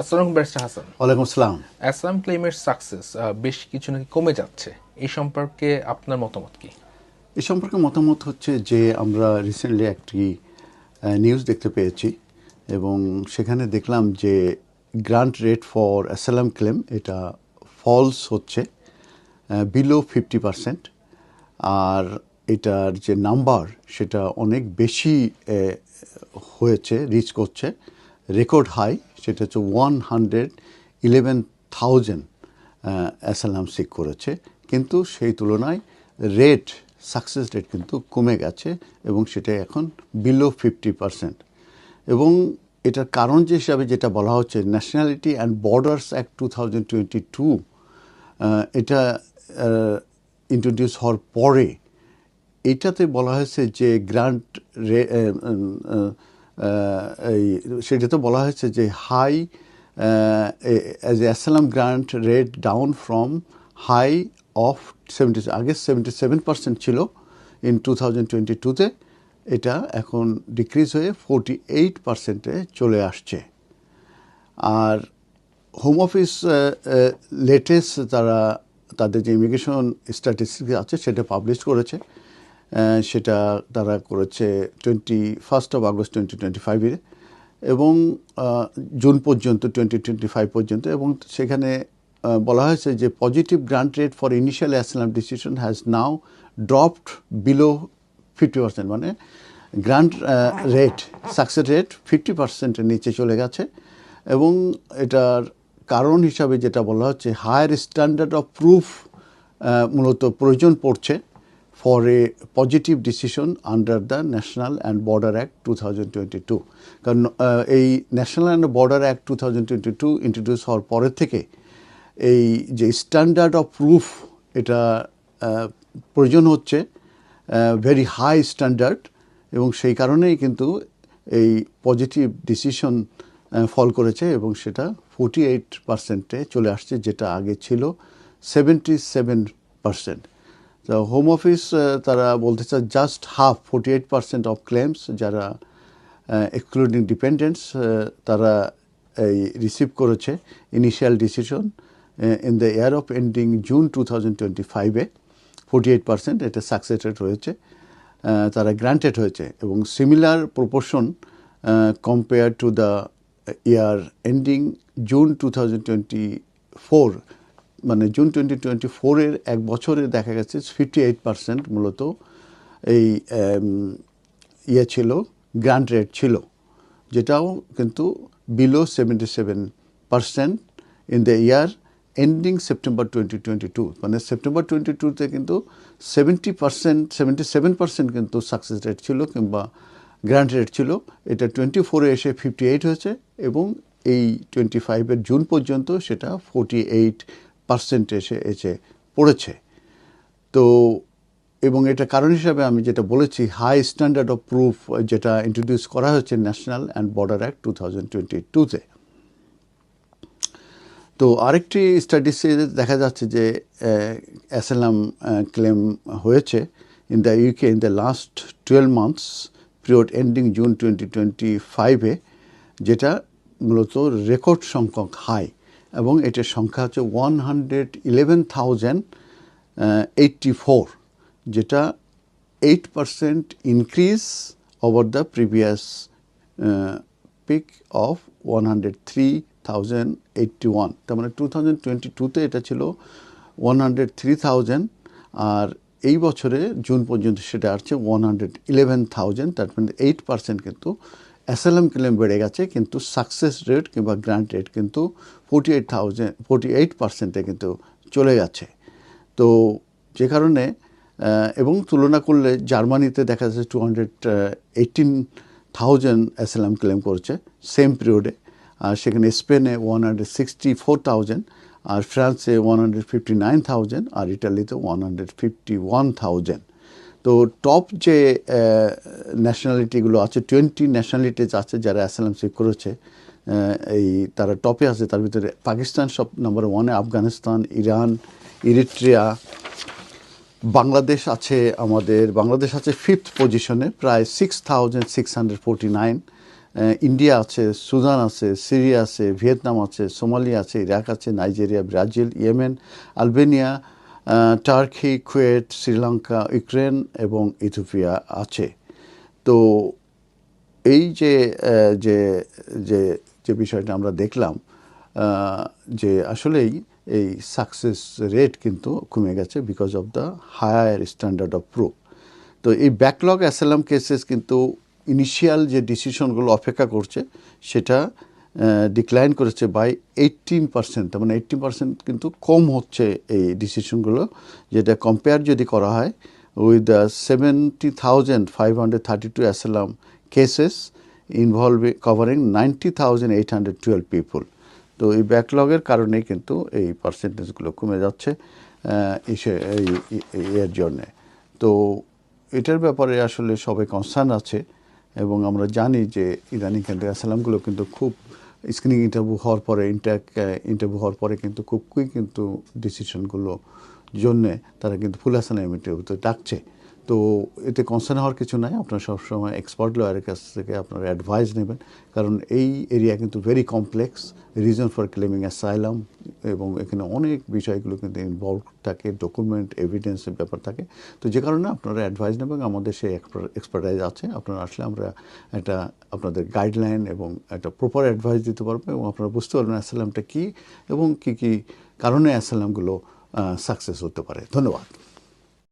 আসসালাম ব্যারিস্টার হাসান। ওয়ালাইকুম আসসালাম। অ্যাসাম ক্লেমের সাকসেস বেশ কিছু নাকি কমে যাচ্ছে। এই সম্পর্কে আপনার মতামত কি? এ সম্পর্কে মতামত হচ্ছে যে আমরা রিসেন্টলি একটি নিউজ দেখতে পেয়েছি এবং সেখানে দেখলাম যে grant rate for asylum claim এটা ফলস হচ্ছে বিলো ফিফটি পারসেন্ট আর এটার যে নাম্বার সেটা অনেক বেশি হয়েছে রিচ করছে রেকর্ড হাই সেটা হচ্ছে one hundred eleven thousand asylum seek করেছে। কিন্তু সেই তুলনায় রেট সাকসেস রেট কিন্তু কমে গেছে এবং সেটা এখন বিলো ফিফটি পারসেন্ট এবং এটার কারণ যে হিসাবে যেটা বলা হচ্ছে nationality and borders act two thousand twenty two এটা ইন্ট্রোডিউস হওয়ার পরে এটাতে বলা হয়েছে যে গ্রান্ট রে এই সেটাতে বলা হয়েছে যে high as asylum grant rate down from high of seventy আগে সেভেন্টি সেভেন পার্সেন্ট ছিল ইন টু থাউজেন্ড টোয়েন্টি টুতে এটা এখন ডিক্রিজ হয়ে ফোরটি এইট পার্সেন্টে চলে আসছে। আর হোম অফিস লেটেস্ট তারা তাদের যে ইমিগ্রেশন স্ট্যাটিস্টিক্স আছে সেটা পাবলিশ করেছে। সেটা তারা করেছে twenty first of August twenty twenty ফাইভে এবং জুন পর্যন্ত টোয়েন্টি টোয়েন্টি ফাইভ পর্যন্ত এবং সেখানে বলা হয়েছে যে positive grant rate for initial asylum decision has now dropped below fifty percent মানে grant rate success rate fifty পার্সেন্টের নিচে চলে গেছে এবং এটার কারণ হিসাবে যেটা বলা হচ্ছে হায়ার স্ট্যান্ডার্ড অফ প্রুফ মূলত প্রয়োজন পড়ছে। Decision under the national and border act two thousand twenty two কারণ আহ, এই national and border act two thousand twenty two introduce হওয়ার পরের থেকে এই যে স্ট্যান্ডার্ড অফ প্রুফ এটা প্রয়োজন হচ্ছে ভেরি হাই স্ট্যান্ডার্ড এবং সেই কারণেই কিন্তু এই পজিটিভ ডিসিশন ফল করেছে এবং সেটা ফোর্টি এইট পার্সেন্টে চলে আসছে যেটা আগে ছিল সেভেন্টি সেভেন পার্সেন্ট তো হোম অফিস তারা বলতে চায় just half forty eight percent of claims যারা এক্সক্লুডিং ডিপেন্ডেন্টস তারা এই রিসিভ করেছে initial decision in the year of ending June two thousand twenty ফাইভে ফোর্টি এইট পার্সেন্ট এটা সাকসেস হয়েছে তারা গ্রান্টেড হয়েছে এবং similar proportion compare to the year ending June two thousand twenty four মানে জুন টোয়েন্টি টোয়েন্টি ফোরের এক বছরে দেখা গেছে ফিফটি এইট পার্সেন্ট মূলত এই ইয়ে ছিল গ্রান্ট রেট ছিল, যেটাও কিন্তু below seventy seven percent in the year ending September twenty twenty two মানে সেপ্টেম্বর টোয়েন্টি টুতে কিন্তু seventy percent seventy seven percent কিন্তু সাকসেস রেট ছিল কিংবা গ্রান্ট রেট ছিল। এটা টোয়েন্টি ফোরে এসে ফিফটি এইট হয়েছে এবং এই টোয়েন্টি ফাইভের জুন পর্যন্ত সেটা ফোর্টি এইট পার্সেন্ট এসে এসে পড়েছে। তো এবং এটা কারণ হিসাবে আমি যেটা বলেছি হাই স্ট্যান্ডার্ড অফ প্রুফ যেটা ইন্ট্রোডিউস করা হয়েছে national and border act two thousand twenty টুতে তো আরেকটি স্টাডিসে দেখা যাচ্ছে যে অ্যাসেলাম ক্লেম হয়েছে in the UK in the last twelve months period ending June twenty twenty ফাইভে যেটা মূলত রেকর্ড সংখ্যক হাই এবং এটার সংখ্যা হচ্ছে one hundred eleven thousand eighty four যেটা eight percent increase over the previous peak of one hundred three thousand eighty one তার মানে টু থাউজেন্ড টোয়েন্টি টুতে এটা ছিল ওয়ান হান্ড্রেড থ্রি থাউজেন্ড আর এই বছরে জুন পর্যন্ত সেটা আসছে ওয়ান হান্ড্রেড ইলেভেন থাউজেন্ড তার মানে এইট পার্সেন্ট কিন্তু অ্যাসালাম ক্লেম বেড়ে গেছে, কিন্তু সাকসেস রেট কিংবা গ্রান্ট রেট কিন্তু forty eight thousand forty eight পার্সেন্টে কিন্তু চলে যাচ্ছে তো যে কারণে এবং তুলনা করলে জার্মানিতে দেখা যাচ্ছে two hundred eighteen thousand asylum claim করেছে সেম পিরিয়ডে আর সেখানে স্পেনে one hundred sixty four thousand আর ফ্রান্সে one hundred fifty nine thousand আর ইটালিতে one hundred fifty one thousand তো টপ যে ন্যাশনালিটিগুলো আছে টোয়েন্টি ন্যাশনালিটিজ আছে যারা অ্যাসালাম সিক করেছে এই তারা টপে আছে, তার ভিতরে পাকিস্তান সব নাম্বার ওয়ানে আফগানিস্তান, ইরান, ইরিট্রিয়া, বাংলাদেশ আছে আমাদের, বাংলাদেশ আছে ফিফথ পজিশনে প্রায় six thousand six hundred forty nine India আছে, সুদান আছে, সিরিয়া আছে, ভিয়েতনাম আছে সোমালিয়া আছে, ইরাক আছে, Nigeria, Brazil, Yemen, Albania Turkey Kuwait Sri Lanka, Ukraine এবং ইথিওপিয়া আছে। তো এই যে যে যে যে বিষয়টা আমরা দেখলাম যে আসলেই এই সাকসেস রেট কিন্তু কমে গেছে because of the higher standard of proof তো এই ব্যাকলগ অ্যাসালাম কেসেস কিন্তু ইনিশিয়াল যে ডিসিশনগুলো অপেক্ষা করছে, সেটা ডিক্লাইন করেছে বাই এইটিন পার্সেন্ট মানে এইট্টি পার্সেন্ট কিন্তু কম হচ্ছে এই ডিসিশনগুলো যেটা কম্পেয়ার যদি করা হয় with seventy thousand five hundred thirty two asylum cases involve covering ninety thousand eight hundred twelve people তো এই ব্যাকলগের কারণে কিন্তু এই পার্সেন্টেজগুলো কমে যাচ্ছে এর জন্যে। তো এটার ব্যাপারে আসলে সবাই কনসার্ন আছে এবং আমরা জানি যে ইদানিং কিন্তু অ্যাসালামগুলো কিন্তু খুব স্ক্রিনিং ইন্টারভিউ হওয়ার পরে ইন্টার ইন্টারভিউ হওয়ার পরে কিন্তু খুব কুইক কিন্তু ডিসিশনগুলো জন্যে তারা কিন্তু ফুল অ্যাসালাম ভিতরে ডাকছে। তো এতে কনসার্ন হওয়ার কিছু নাই। আপনারা সবসময় এক্সপার্ট লয়ারের কাছ থেকে আপনারা অ্যাডভাইস নেবেন। কারণ এই এরিয়া কিন্তু very complex reason for claiming asylum এবং এখানে অনেক বিষয়গুলো কিন্তু ইনভলভ থাকে ডকুমেন্ট এভিডেন্সের ব্যাপার থাকে। তো যে কারণে আপনারা অ্যাডভাইস নেবেন, আমাদের সেই এক্সপার্টাইজ আছে। আপনারা আসলে আমরা একটা আপনাদের গাইডলাইন এবং একটা প্রপার অ্যাডভাইস দিতে পারব এবং আপনারা বুঝতে পারবেন অ্যাসাইলামটা কী এবং কী কী কারণে অ্যাসাইলামগুলো সাকসেস হতে পারে। ধন্যবাদ।